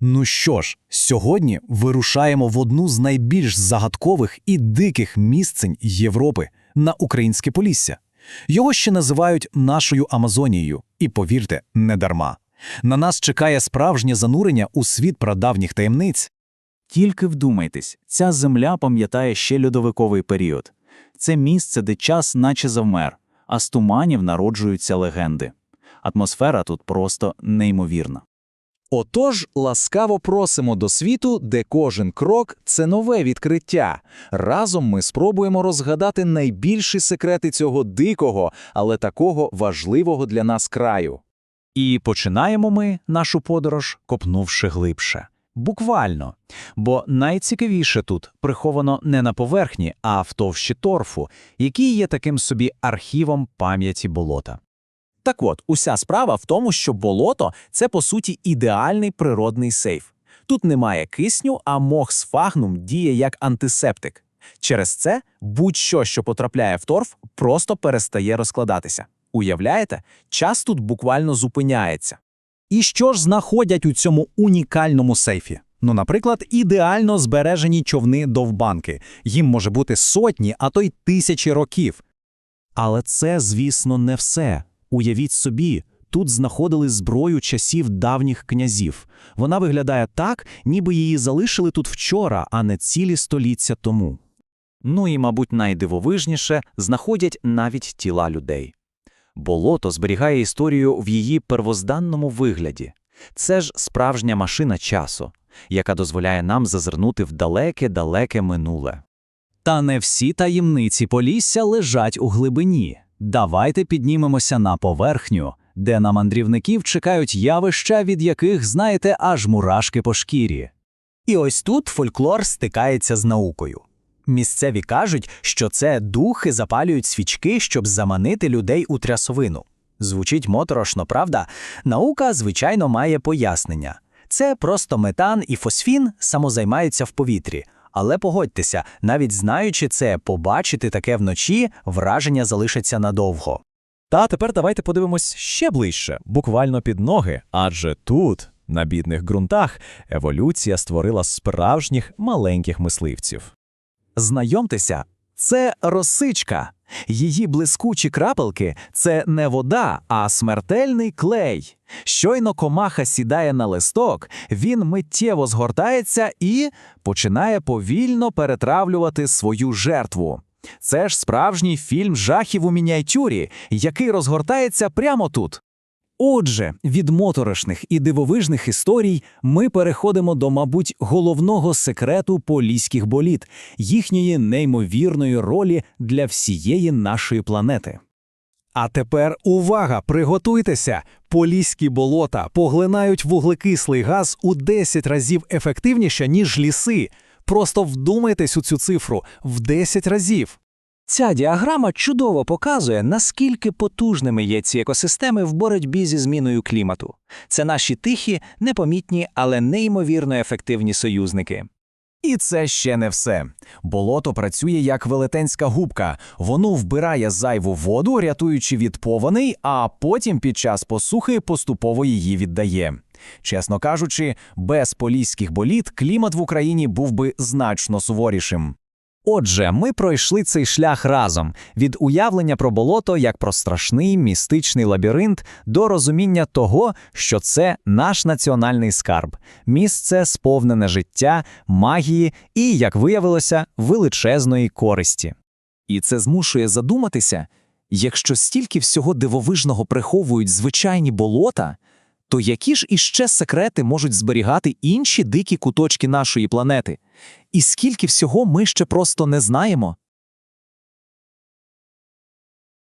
Ну що ж, сьогодні вирушаємо в одну з найбільш загадкових і диких місцень Європи на українське Полісся. Його ще називають нашою Амазонією, і повірте, не дарма. На нас чекає справжнє занурення у світ прадавніх таємниць. Тільки вдумайтесь, ця земля пам'ятає ще льодовиковий період. Це місце, де час наче завмер, а з туманів народжуються легенди. Атмосфера тут просто неймовірна. Отож, ласкаво просимо до світу, де кожен крок це нове відкриття. Разом ми спробуємо розгадати найбільші секрети цього дикого, але такого важливого для нас краю. І починаємо ми нашу подорож, копнувши глибше. Буквально. Бо найцікавіше тут приховано не на поверхні, а в товщі торфу, який є таким собі архівом пам'яті болота. Так от, уся справа в тому, що болото це по суті ідеальний природний сейф. Тут немає кисню, а мох сфагнум діє як антисептик. Через це будь-що, що потрапляє в торф, просто перестає розкладатися. Уявляєте, час тут буквально зупиняється. І що ж знаходять у цьому унікальному сейфі? Ну, наприклад, ідеально збережені човни довбанки. Їм може бути сотні, а то й тисячі років. Але це, звісно, не все. Уявіть собі, тут знаходили зброю часів давніх князів. Вона виглядає так, ніби її залишили тут вчора, а не цілі століття тому. Ну і, мабуть, найдивовижніше знаходять навіть тіла людей. Болото зберігає історію в її первозданному вигляді. Це ж справжня машина часу, яка дозволяє нам зазирнути в далеке-далеке минуле. Та не всі таємниці Полісся лежать у глибині. Давайте піднімемося на поверхню, де на мандрівників чекають явища, від яких, знаєте, аж мурашки по шкірі. І ось тут фольклор стикається з наукою. Місцеві кажуть, що це духи запалюють свічки, щоб заманити людей у трясовину. Звучить моторошно, правда? Наука, звичайно, має пояснення. Це просто метан і фосфін самозаймаються в повітрі. Але погодьтеся, навіть знаючи це, побачити таке вночі, враження залишаться надовго. Та тепер давайте подивимось ще ближче, буквально під ноги, адже тут, на бідних ґрунтах, еволюція створила справжніх маленьких мисливців. Знайомтеся, це росичка. Її блискучі крапелки це не вода, а смертельний клей. Щойно комаха сідає на листок, він миттєво згортається і починає повільно перетравлювати свою жертву. Це ж справжній фільм жахів у мініатюрі, який розгортається прямо тут. Отже, від моторошних і дивовижних історій ми переходимо до, мабуть, головного секрету поліських боліт, їхньої неймовірної ролі для всієї нашої планети. А тепер увага! Приготуйтеся! Поліські болота поглинають вуглекислий газ у 10 разів ефективніше, ніж ліси. Просто вдумайтесь у цю цифру в 10 разів. Ця діаграма чудово показує, наскільки потужними є ці екосистеми в боротьбі зі зміною клімату. Це наші тихі, непомітні, але неймовірно ефективні союзники. І це ще не все. Болото працює як велетенська губка. Воно вбирає зайву воду, рятуючи від повеней, а потім під час посухи поступово її віддає. Чесно кажучи, без поліських боліт клімат в Україні був би значно суворішим. Отже, ми пройшли цей шлях разом від уявлення про болото як про страшний містичний лабіринт до розуміння того, що це наш національний скарб, місце сповнене життя, магії і, як виявилося, величезної користі. І це змушує задуматися, якщо стільки всього дивовижного приховують звичайні болота, то які ж іще секрети можуть зберігати інші дикі куточки нашої планети? І скільки всього ми ще просто не знаємо?